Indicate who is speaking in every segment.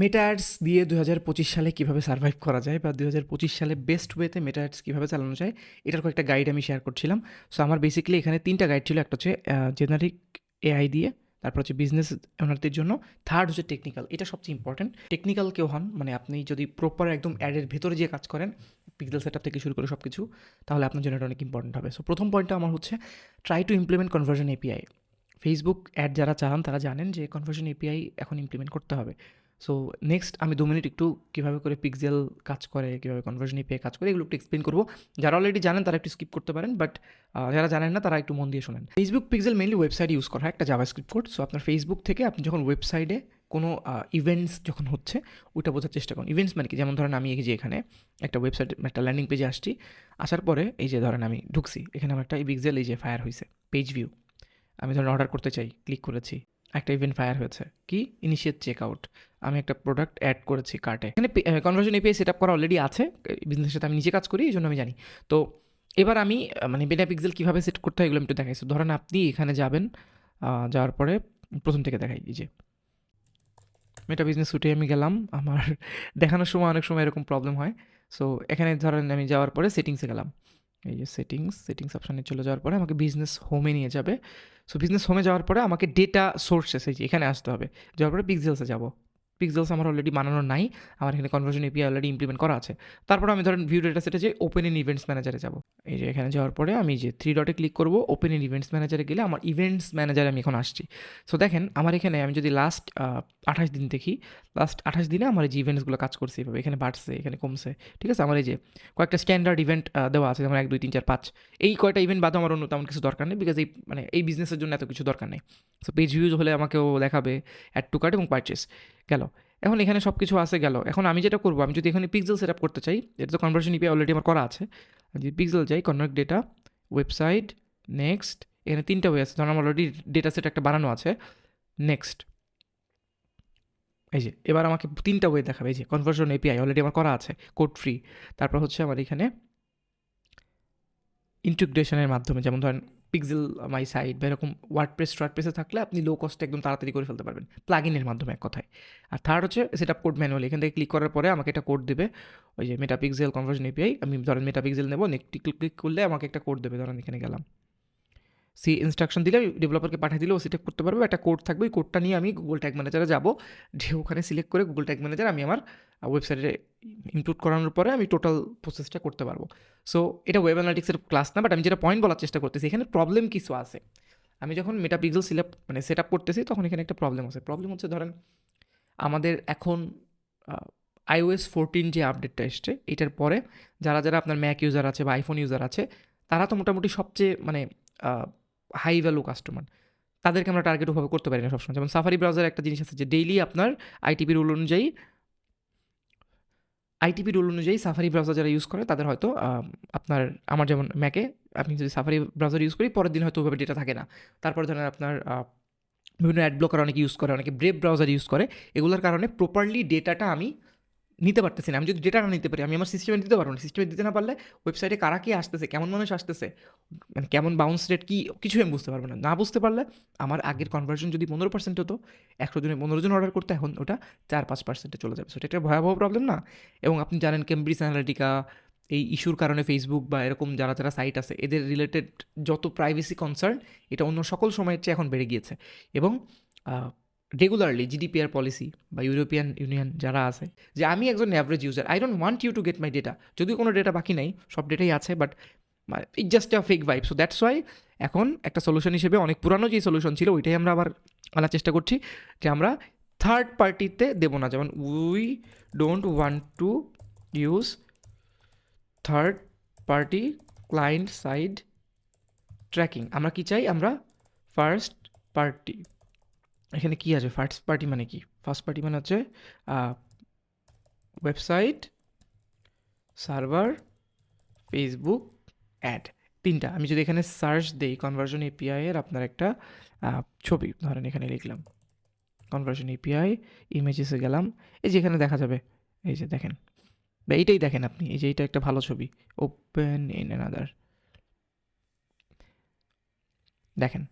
Speaker 1: মেটা ads দিয়ে দু হাজার পঁচিশ সালে কীভাবে সার্ভাইভ করা যায় বা দু হাজার পঁচিশ সালে বেস্ট ওয়েতে মেটা অ্যাডস কীভাবে চালানো যায়, এটার কয়েকটা গাইড আমি শেয়ার করছিলাম। সো আমার বেসিক্যালি এখানে তিনটা গাইড ছিল, একটা হচ্ছে জেনারিক এআই দিয়ে, তারপর হচ্ছে বিজনেস ওনারদের জন্য থার্ড হচ্ছে টেকনিক্যাল এটা সবচেয়ে ইম্পর্টেন্ট টেকনিক্যাল কেউ হন মানে আপনি যদি প্রপার একদম অ্যাডের ভেতরে যে কাজ করেন পিক্সেল সেটআপ থেকে শুরু করে সব কিছু তাহলে আপনার জন্য এটা অনেক ইম্পর্টেন্ট হবে। সো প্রথম পয়েন্টটা আমার হচ্ছে try to implement conversion API Facebook ad যারা চালান, তারা জানেন যে কনভার্সন এপিআই এখন ইমপ্লিমেন্ট করতে হবে। সো নেক্সট আমি দু মিনিট একটু কীভাবে করে পিক্সেল কাজ করে, কীভাবে কনভার্সন এপিআই কাজ করে, এগুলো একটু এক্সপ্লেন করব। যারা অলরেডি জানেন তারা একটু স্কিপ করতে পারেন বাট যারা জানেন না তারা একটু মন দিয়ে শোনেন। Facebook pixel mainly website use করা হয়, একটা জাভা স্ক্রিপ্ট কোড সো আপনার ফেসবুক থেকে আপনি যখন ওয়েবসাইটে কোনো ইভেন্টস যখন হচ্ছে, ওইটা বোঝার চেষ্টা করুন। ইভেন্টস মানে কি? যেমন ধরেন আমি এই যে এখানে একটা ওয়েবসাইট একটা ল্যান্ডিং পেজে আসছি, আসার পরে এই যে ধরেন আমি ঢুকছি, এখানে আমার একটা পিক্সেল এই যে ফায়ার হয়েছে পেজ ভিউ আমি ধরেন অর্ডার করতে চাই ক্লিক করেছি, একটা ইভেন্ট ফায়ার হয়েছে। কি? ইনিশিয়েট চেক আউট আমি একটা প্রোডাক্ট অ্যাড করেছি কার্টে এখানে কনভার্সন এপিআই সেট আপ করা অলরেডি আছে বিজনেসের সাথে আমি নিজে কাজ করি এই জন্য আমি জানি। তো এবার আমি মানে বেটা পিক্সেল কীভাবে সেট করতে হয় এগুলো আমি একটু দেখাইছি ধরেন আপনি এখানে যাবেন যাওয়ার পরে প্রথম থেকে দেখাই যে। মেটা বিজনেস সুটে আমি গেলাম, আমার দেখানোর সময় অনেক সময় এরকম প্রবলেম হয়। সো এখানে ধরেন আমি যাওয়ার পরে সেটিংসে গেলাম। এই যে সেটিংস সেটিংস অপশানে চলে যাওয়ার পরে আমাকে বিজনেস হোমে নিয়ে যাবে। সো বিজনেস হোমে যাওয়ার পরে আমাকে ডেটা সোর্সেস এই যে এখানে আসতে হবে। যাওয়ার পরে পিক্সেলসে যাব। পিক্সেলস আমার অলরেডি বানানো নাই। আমার এখানে কনভার্সন এপিআই অলরেডি ইমপ্লিমেন্ট করা আছে। তারপর আমি ধরেন ভিউ ডেটা সেটে যে ওপেন ইন ইভেন্টস ম্যানেজারে যাব। এই যে এখানে যাওয়ার পরে আমি যে থ্রি ডটে ক্লিক করব ওপেন ইন ইভেন্টস ম্যানেজারে গেলে আমার ইভেন্টস ম্যানেজারে আমি এখন আসছি। সো দেখেন, আমার এখানে আমি যদি লাস্ট আঠাশ দিন দেখি লাস্ট আঠাশ দিনে আমার এই যে ইভেন্টসগুলো কাজ করছে এভাবে। এখানে বাড়ছে, এখানে কমছে। ঠিক আছে? আমার এই যে কয়েকটা স্ট্যান্ডার্ড ইভেন্ট দেওয়া আছে, যেমন এক, দুই, তিন, চার, পাঁচ। এই কয়টা ইভেন্ট বাদে আমার অন্য তেমন কিছু দরকার নেই বিকজ এই মানে এই বিজনেসের জন্য এত কিছু দরকার নেই। সো পেজ ভিউজ হলে আমাকেও দেখাবে অ্যাড টু কার্ড এবং পারচেস গেল। এখন এখানে সব কিছু আসে গেল। এখন আমি যেটা করব, আমি যদি এখানে পিক্সেল সেট আপ করতে চাই, এটা তো কনভার্সন ইপি অলরেডি আমার করা আছে, আমি যদি পিক্সেল যাই কনভার্ট ডেটা ওয়েবসাইট নেক্সট এখানে তিনটা ওয়ে আছে। ধরুন আমার অলরেডি ডেটা সেট একটা বানানো আছে নেক্সট এই যে, এবার আমাকে তিনটা ওয়ে দেখাবে, এই যে কনভার্সন এপিআই অলরেডি আমার করা আছে কোড ফ্রি তারপর হচ্ছে আমার এখানে ইন্টিগ্রেশনের মাধ্যমে, যেমন ধরেন পিক্সেল মাই সাইট বা এরকম ওয়ার্ড প্রেস ওয়ার্ড প্রেসে থাকলে আপনি লো কস্টে একদম তাড়াতাড়ি করে ফেলতে পারবেন প্লাগ ইনের মাধ্যমে এক কথায়। আর থার্ড হচ্ছে সেট আপ কোড ম্যানুয়াল এখান থেকে ক্লিক করার পরে আমাকে একটা কোড দেবে, ওই যে মেটা পিক্সেল কনভার্সন এপিআই আমি ধরেন মেটা পিক্সেল নেব ক্লিক করলে আমাকে একটা কোড দেবে, ধরেন এখানে গেলাম। সি ইনস্ট্রাকশন দিলে আমি ডেভেলপারকে পাঠিয়ে দিলে ও সেটা করতে পারবে। একটা কোড থাকবে, ওই কোডটা নিয়ে আমি গুগল ট্যাগ ম্যানেজারে যাব। যে ওখানে সিলেক্ট করে গুগল ট্যাগ ম্যানেজার আমি আমার ওয়েবসাইটে ইনক্লুড করানোর পরে আমি টোটাল প্রসেসটা করতে পারব। সো এটা ওয়েব অ্যানালিটিক্সের ক্লাস না বাট আমি যেটা পয়েন্ট বলার চেষ্টা করতেছি, এখানে প্রবলেম কিছু আছে। আমি যখন মেটা পিক্সেল সিলেক্ট মানে সেট আপ করতেছি, তখন এখানে একটা প্রবলেম আছে। প্রবলেম হচ্ছে ধরেন, আমাদের এখন আইওএস ফোরটিন যে আপডেটটা এসছে, এটার পরে যারা যারা আপনার ম্যাক ইউজার আছে বা আইফোন ইউজার আছে, তারা তো মোটামুটি সবচেয়ে মানে হাই ভ্যালু কাস্টমার তাদেরকে আমরা টার্গেট ওভাবে করতে পারি না সবসময়। যেমন সাফারি ব্রাউজার একটা জিনিস আছে যে ডেইলি আপনার আইটিপি রুল অনুযায়ী আইটিপি রুল অনুযায়ী সাফারি ব্রাউজার যারা ইউজ করে, তাদের হয়তো আপনার, আমার যেমন ম্যাকে আমি যদি সাফারি ব্রাউজার ইউজ করি, পরের দিন হয়তো ওভাবে ডেটা থাকে না। তারপর ধরেন আপনার বিভিন্ন অ্যাড ব্লকার অনেকে ইউজ করে, অনেকে ব্রেভ ব্রাউজার ইউজ করে। এগুলোর কারণে প্রপারলি ডেটাটা আমি নিতে পারতেছি না। আমি যদি ডেটা না নিতে পারি, আমি আমার সিস্টেমে দিতে পারব না। সিস্টেমে দিতে না পারলে ওয়েবসাইটে কারা কি আসতেছে, কেমন মানুষ আসতেছে মানে কেমন বাউন্স রেট কী, কিছুই আমি বুঝতে পারব না। না বুঝতে পারলে আমার আগের কনভার্সন যদি পনেরো পার্সেন্ট হতো, একশো জনে পনেরো জন অর্ডার করতে, এখন ওটা চার পাঁচ পার্সেন্টে চলে যাবে। সেটা একটা ভয়াবহ প্রবলেম না? এবং আপনি জানেন কেমব্রিজ অ্যানালিটিকা এই ইস্যুর কারণে ফেসবুক বা এরকম যারা যারা সাইট আছে, এদের রিলেটেড যত প্রাইভেসি কনসার্ন এটা অন্য সকল সময়ের চেয়ে এখন বেড়ে গিয়েছে। এবং রেগুলারলি জিডিপিআর পলিসি বা ইউরোপিয়ান ইউনিয়ন যারা আছে, যে আমি একজন average user I don't want you to get my data যদিও কোনো ডেটা বাকি নাই, সব ডেটাই আছে but it just a fake vibe so that's why এখন একটা সলিউশন হিসেবে অনেক পুরানো যে সলিউশন ছিল, ওইটাই আমরা আবার আনার চেষ্টা করছি, যে আমরা থার্ড পার্টিতে দেবো না। যেমন we don't want to use third party client side tracking আমরা কি চাই? আমরা ফার্স্ট পার্টি এখানে কি আছে? ফার্স্ট পার্টি মানে কি? ফার্স্ট পার্টি মানে হচ্ছে ওয়েবসাইট সার্ভার ফেসবুক অ্যাড তিনটা। আমি যদি এখানে সার্চ দিই কনভার্সন এপিআই এর, আপনার একটা ছবি, ধরেন এখানে লিখলাম। কনভার্সন এপিআই ইমেজেসে গেলাম। এই যে এখানে দেখা যাবে, এই যে দেখেন। বা এইটাই দেখেন আপনি, এই যে এইটা একটা ভালো ছবি। ওপেন ইন অ্যানাদার দেখেন।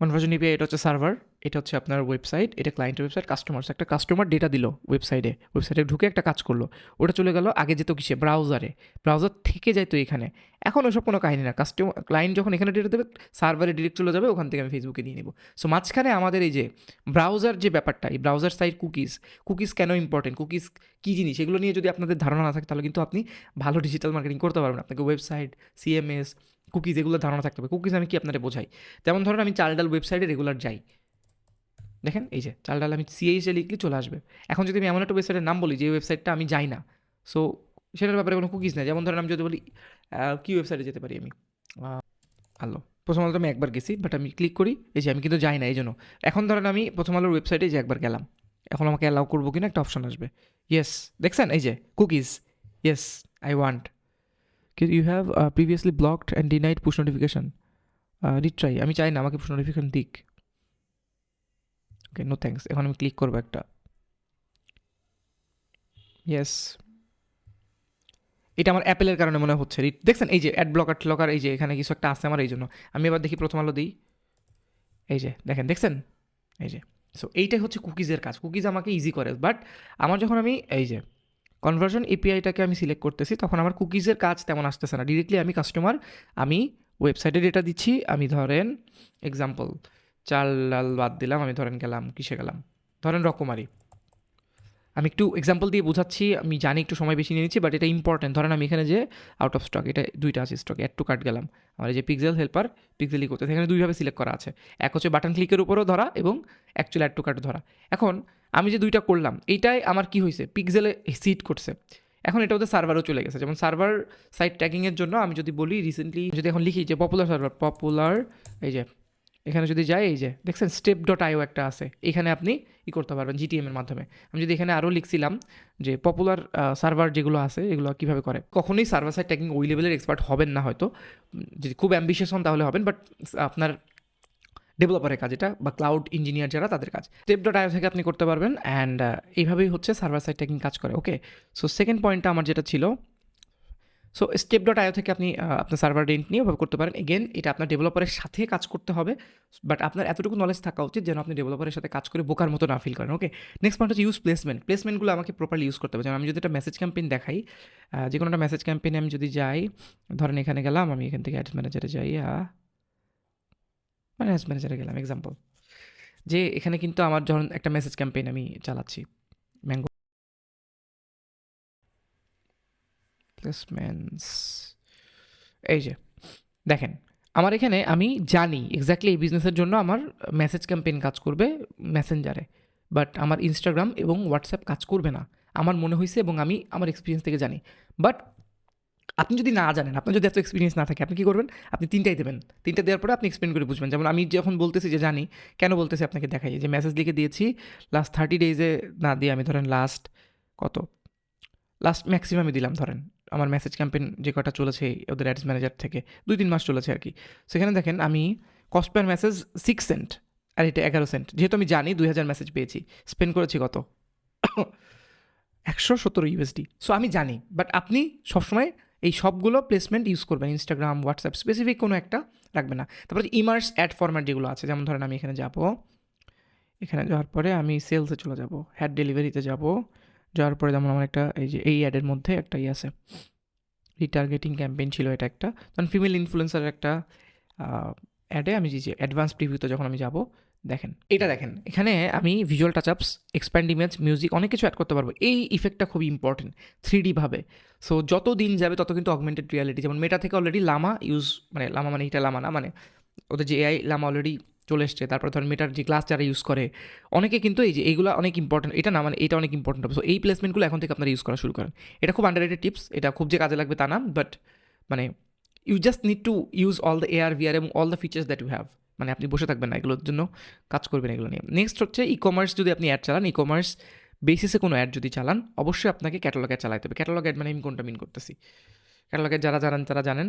Speaker 1: কনভার্জন এপিআই এটা হচ্ছে সার্ভার এটা হচ্ছে আপনার ওয়েবসাইট এটা ক্লায়েন্টের ওয়েবসাইট কাস্টমার্স একটা কাস্টমার ডেটা দিল ওয়েবসাইটে ওয়েবসাইটে ঢুকে একটা কাজ করল, ওটা চলে গেল আগে যেত কিসে ব্রাউজারে ব্রাউজার থেকে যাইতো এখানে, এখন ওসব কোনো কাহিনী না কাস্টমার ক্লায়েন্ট যখন এখানে ডেটা দেবে সার্ভারে ডিরেক্ট চলে যাবে, ওখান থেকে আমি ফেসবুকে নিয়ে নেব সো মাঝখানে আমাদের এই যে ব্রাউজার যে ব্যাপারটা, এই ব্রাউজার সাইড কুকিজ কুকিজ কেন ইম্পর্টেন্ট কুকিজ কী জিনিস, এগুলো নিয়ে যদি আপনাদের ধারণা না থাকে, তাহলে কিন্তু আপনি ভালো ডিজিটাল মার্কেটিং করতে পারবেন আপনাকে ওয়েবসাইট সিএমএস কুকিজ এগুলো ধারণা থাকতে হবে। কুকিজ আমি কি আপনাদের বোঝাই? যেমন ধরুন আমি চাল ডাল ওয়েবসাইটে রেগুলার যাই। দেখেন, এই যে চাল ডাল আমি সিএইচে লিখলে চলে আসবে। এখন যদি আমি এমন একটা ওয়েবসাইটের নাম বলি যে ওয়েবসাইটটা আমি যাই না সো সেটার ব্যাপারে কোনো কুকিজ নেই। যেমন ধরেন আমি যদি বলি কী ওয়েবসাইটে যেতে পারি আমি? আলো। প্রথম আলোতে আমি একবার গেছি বাট আমি ক্লিক করি, এই যে আমি কিন্তু যাই না, এই জন্য। এখন ধরেন আমি প্রথম আলোর ওয়েবসাইটে যে একবার গেলাম। এখন আমাকে অ্যালাউ করব কিনা একটা অপশন আসবে। ইয়েস দেখছেন? এই যে, cookies. Yes I want you have previously blocked and denied push notification retry আমি চাই না আমাকে পুশ নোটিফিকেশন দিক। ওকে নো থ্যাঙ্কস এখন আমি ক্লিক করব একটা। ইয়েস এটা আমার অ্যাপেলের কারণে মনে হচ্ছে। দেখছেন, এই যে অ্যাড ব্লকার ট্লকার এই যে এখানে কিছু একটা আছে আমার, এই জন্য। আমি এবার দেখি প্রথম আলো দিই। এই যে, দেখেন, দেখছেন? এই যে। সো এইটাই হচ্ছে কুকিজের কাজ। কুকিজ আমাকে ইজি করে বাট আমার যখন আমি, এই যে কনভার্সন এপিআইটাকে আমি সিলেক্ট করতেছি, তখন আমার কুকিজের কাজ তেমন আসতেছে না। ডিরেক্টলি আমি কাস্টমার আমি ওয়েবসাইটে ডেটা দিচ্ছি, আমি ধরেন এক্সাম্পল চাল লাল বাদ দিলাম, আমি ধরেন গেলাম, কিসে গেলাম? ধরেন রকমারি। আমি একটু এক্সাম্পল দিয়ে বোঝাচ্ছি, আমি জানি একটু সময় বেশি নিয়ে নিচ্ছি বাট এটা ইম্পর্টেন্ট ধরেন আমি এখানে যে আউট অফ স্টক এটা দুইটা আছে স্টক অ্যাড টু কাট গেলাম। আমার যে পিক্সেল হেল্পার পিক্সেলি করতে এখানে দুইভাবে সিলেক্ট করা আছে। এক হচ্ছে বাটন ক্লিকের উপরও ধরা এবং অ্যাকচুয়ালি অ্যাড টু কাট ধরা। এখন আমি যে দুইটা করলাম, এইটাই আমার কি হয়েছে পিক্সেলে সিট করছে। এখন এটা ওদের সার্ভারও চলে গেছে। যেমন সার্ভার সাইট ট্র্যাকিংয়ের জন্য আমি যদি বলি রিসেন্টলি যদি এখন লিখি যে পপুলার সার্ভার পপুলার এই যে, এখানে যদি যাই, এই যে, দেখছেন স্টেপ ডট আইও একটা আছে। এখানে আপনি ই করতে পারবেন জিটিএম এর মাধ্যমে। আমি যদি এখানে আরও লিখছিলাম যে পপুলার সার্ভার যেগুলো আছে, এগুলো কীভাবে করে? কখনোই সার্ভার সাইড ট্যাকিং ওই লেভেলের এক্সপার্ট হবেন না হয়তো। যদি খুব অ্যাম্বিশিয়াস হন তাহলে হবেন বাট আপনার ডেভেলপারের কাজ এটা বা ক্লাউড ইঞ্জিনিয়ার যারা তাদের কাজ। স্টেপ ডট আইও থেকে আপনি করতে পারবেন অ্যান্ড এইভাবেই হচ্ছে সার্ভার সাইড ট্র্যাকিং কাজ করে ওকে সো সেকেন্ড পয়েন্টটা আমার যেটা ছিল সো স্টেপ ডট আইও থেকে আপনি আপনার সার্ভার রেন্ট নিয়ে ওভাবে করতে পারেন। এগেন এটা আপনার ডেভেলপারের সাথে কাজ করতে হবে বাট আপনার এতটুকু নলেজ থাকা উচিত যেন আপনি ডেভেলপারের সাথে কাজ করে বোকার মতো না ফিল করেন ওকে নেক্সট পয়েন্ট হচ্ছে ইউজ প্লেসমেন্ট প্লেসমেন্টগুলো আমাকে প্রপারলি ইউজ করতে হবে। যেমন আমি যদি একটা মেসেজ ক্যাম্পেইন দেখাই যে কোনো একটা মেসেজ ক্যাম্পেইনে আমি যদি যাই, ধরেন এখানে গেলাম, আমি এখান থেকে অ্যাডস ম্যানেজারে যাই মানে ম্যানেজারে গেলাম এক্সাম্পল যে এখানে কিন্তু আমার ধরুন একটা মেসেজ ক্যাম্পেইন আমি চালাচ্ছি ম্যাঙ্গো প্লেসমেন্টস এই যে, দেখেন, আমার এখানে আমি জানি এক্স্যাক্টলি এই বিজনেসের জন্য আমার মেসেজ ক্যাম্পেইন কাজ করবে মেসেঞ্জারে বাট আমার ইনস্টাগ্রাম এবং হোয়াটসঅ্যাপ কাজ করবে না। আমার মনে হয়েছে এবং আমি আমার এক্সপিরিয়েন্স থেকে জানি বাট আপনি যদি না জানেন, আপনার যদি এত এক্সপিরিয়েন্স না থাকে, আপনি কী করবেন? আপনি তিনটাই দেবেন। তিনটা দেওয়ার পরে আপনি এক্সপ্লেন করে বুঝবেন। যেমন আমি যখন বলতেছি যে জানি, কেন বলতেছি আপনাকে দেখাই? যে মেসেজ লিখে দিয়েছি লাস্ট থার্টি ডেজে না দিয়ে আমি ধরেন লাস্ট কত? লাস্ট ম্যাক্সিমামই দিলাম ধরেন। আমার মেসেজ ক্যাম্পেন যে কটা চলেছে ওদের অ্যাডস ম্যানেজার থেকে, দুই তিন মাস চলেছে আর কি। সেখানে দেখেন আমি cost per message six cent আর এটা এগারো সেন্ট যেহেতু আমি জানি দুই হাজার মেসেজ পেয়েছি স্পেন্ড করেছি কত? একশো সত্তর ইউএসডি সো আমি জানি বাট আপনি সবসময় এই সবগুলো প্লেসমেন্ট ইউজ করবেন ইনস্টাগ্রাম হোয়াটসঅ্যাপ স্পেসিফিক কোনো একটা রাখবে না। তারপরে ইমার্স অ্যাড ফরম্যাট যেগুলো আছে, যেমন ধরেন আমি এখানে যাব, এখানে যাওয়ার পরে আমি সেলসে চলে যাব হ্যাড ডেলিভারিতে যাব, যাওয়ার পরে যেমন আমার একটা এই যে, এই অ্যাডের মধ্যে একটা ইয়ে আছে রিটার্গেটিং ক্যাম্পেইন ছিল এটা একটা। তখন ফিমেল ইনফ্লুয়েন্সারের একটা অ্যাডে আমি যে অ্যাডভান্স প্রিভিউতে যখন আমি যাব দেখেন। এটা দেখেন। এখানে আমি visual touch ups expand image music অনেক কিছু অ্যাড করতে পারব। এই ইফেক্টটা খুবই ইম্পর্টেন্ট থ্রি ভাবে। সো যত দিন যাবে তত কিন্তু অগমেন্টেড রিয়ালিটি যেমন মেটা থেকে অলরেডি লামা ইউজ মানে লামা মানে এটা লামা না মানে ওদের যে এআই লামা অলরেডি চলে এসছে। তারপর ধরেন মেটার যে ক্লাস যারা ইউজ করে অনেকে কিন্তু এই যে এইগুলো অনেক ইম্পর্টেন্ট এটা না মানে এটা অনেক ইম্পর্টেন্ট হবে। সো এই প্লেসমেন্টগুলো এখন থেকে আপনারা ইউজ করা শুরু করেন। এটা খুব আন্ডার টিপস এটা খুব যে কাজে লাগবে তা না বাট মানে you just need to use all the AR VR এবং all the features that you have মানে আপনি বসে থাকবেন না, এগুলোর জন্য কাজ করবেন এগুলো নিয়ে। নেক্সট হচ্ছে ই কমার্স যদি আপনি অ্যাড চালান ই কমার্স বেসিসে কোনো অ্যাড যদি চালান, অবশ্যই আপনাকে ক্যাটালগ অ্যাড চালাতে হবে। ক্যাটালগ অ্যাড মানে আমি কোনটা মিন করতেছি? ক্যাটালগ অ্যাড যারা জানেন, তারা জানেন।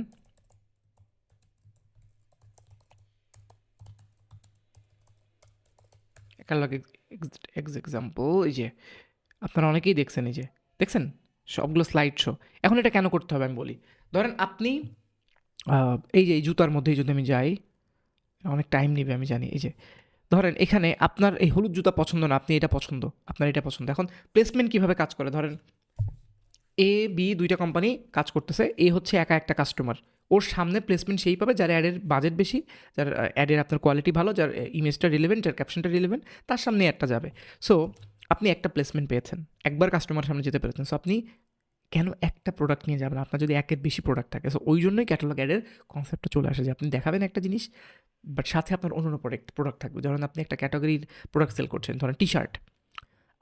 Speaker 1: ক্যাটালগ এক্স এক্সাম্পল এই যে আপনারা অনেকেই দেখছেন, এই যে, দেখছেন? সবগুলো স্লাইড শো এখন এটা কেন করতে হবে আমি বলি? ধরেন আপনি এই যে, এই জুতার মধ্যেই যদি আমি যাই অনেক টাইম নেবে, আমি জানি। এই যে, ধরেন এখানে আপনার এই হলুদ জুতা পছন্দ না, আপনি এটা পছন্দ, আপনার এটা পছন্দ। এখন প্লেসমেন্ট কীভাবে কাজ করে? ধরেন এ বি দুইটা কোম্পানি কাজ করতেছে এ হচ্ছে একা একটা কাস্টমার ওর সামনে প্লেসমেন্ট সেই পাবে যার অ্যাডের বাজেট বেশি, যার অ্যাডের আপনার কোয়ালিটি ভালো, যার ইমেজটা রিলেভেন্ট যার ক্যাপশনটা রিলেভেন্ট তার সামনে একটা যাবে। সো আপনি একটা প্লেসমেন্ট পেয়েছেন, একবার কাস্টমার সামনে যেতে পেরেছেন। সো আপনি কেন একটা প্রোডাক্ট নিয়ে যাবেন? আপনার যদি একের বেশি প্রোডাক্ট থাকে। সো ওই জন্যই ক্যাটালগ অ্যাডের কনসেপ্টটা চলে আসে যে, আপনি দেখাবেন একটা জিনিস বাট সাথে আপনার অন্য প্রোডাক্ট প্রোডাক্ট থাকবে। ধরেন আপনি একটা ক্যাটাগরির প্রোডাক্ট সেল করছেন, ধরেন টি শার্ট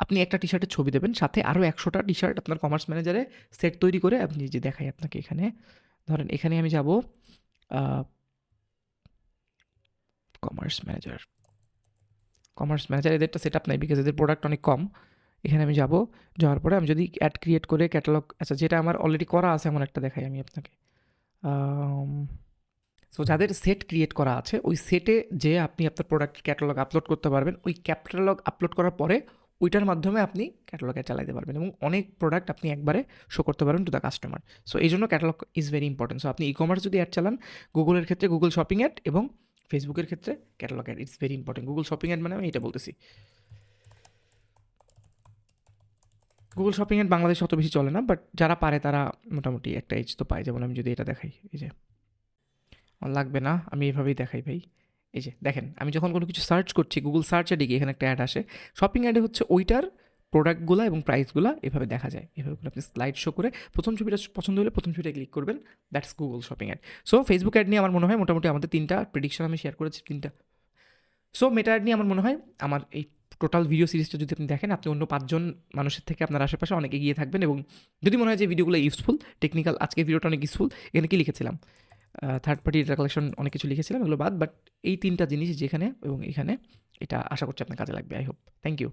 Speaker 1: আপনি একটা টি শার্টের ছবি দেবেন, সাথে আরও একশোটা টি শার্ট আপনার কমার্স ম্যানেজারে সেট তৈরি করে আপনি যে, দেখাই আপনাকে এখানে। ধরেন এখানে আমি যাব কমার্স ম্যানেজার কমার্স ম্যানেজার এদেরটা সেট আপ নাই বিকজ এদের প্রোডাক্ট অনেক কম। এখানে আমি যাব, যাওয়ার পরে আমি যদি অ্যাড ক্রিয়েট করে ক্যাটালগ আচ্ছা যেটা আমার অলরেডি করা আছে এমন একটা দেখাই আমি আপনাকে। সো যাদের সেট ক্রিয়েট করা আছে, ওই সেটে যে আপনি আপনার প্রোডাক্ট ক্যাটালগ আপলোড করতে পারবেন, ওই ক্যাটালগ আপলোড করার পরে ওইটার মাধ্যমে আপনি ক্যাটালগে চালাতে পারবেন এবং অনেক প্রোডাক্ট আপনি একবারে শো করতে পারবেন টু দ্য কাস্টমার সো এই জন্য catalogue is very important so আপনি ই কমার্স যদি অ্যাড চালান গুগলের ক্ষেত্রে গুগল শপিং অ্যাড এবং ফেসবুকের ক্ষেত্রে catalogue ad it's very important Google shopping ad মানে আমি এটা বলতেছি। গুগল শপিং অ্যাড বাংলাদেশে অত বেশি চলে না বাট যারা পারে তারা মোটামুটি একটা এজ তো পায়। যেমন আমি যদি এটা দেখাই, এই যে। লাগবে না, আমি এভাবেই দেখাই ভাই। এই যে, দেখেন, আমি যখন কোনো কিছু সার্চ করছি গুগল সার্চ গিয়ে এখানে একটা অ্যাড আসে। শপিং অ্যাডে হচ্ছে ওইটার প্রোডাক্টগুলো এবং প্রাইসগুলো এভাবে দেখা যায়। এভাবে আপনি স্লাইড শো করে প্রথম ছবিটা পছন্দ হলে প্রথম ছবিটা ক্লিক করবেন that's Google shopping ad so Facebook ad নিয়ে আমার মনে হয় মোটামুটি আমাদের তিনটা প্রেডিকশন আমি শেয়ার করেছি, তিনটা। সো মেটা অ্যাড নিয়ে আমার মনে হয় আমার এই টোটাল ভিডিও সিরিজটা যদি আপনি দেখেন, আপনি অন্য পাঁচজন মানুষের থেকে আপনার আশেপাশে অনেক এগিয়ে থাকবেন এবং যদি মনে হয় যে ভিডিওগুলো ইউজফুল টেকনিক্যাল আজকে ভিডিওটা অনেক ইউজফুল এখানে কি লিখেছিলাম? থার্ড পার্টি ডেটা কালেকশন অনেক কিছু লিখেছিলাম এগুলো বাদ বাট এই তিনটা জিনিস যেখানে এবং এখানে, এটা আশা করছি আপনার কাজে লাগবে আই হোপ থ্যাংক ইউ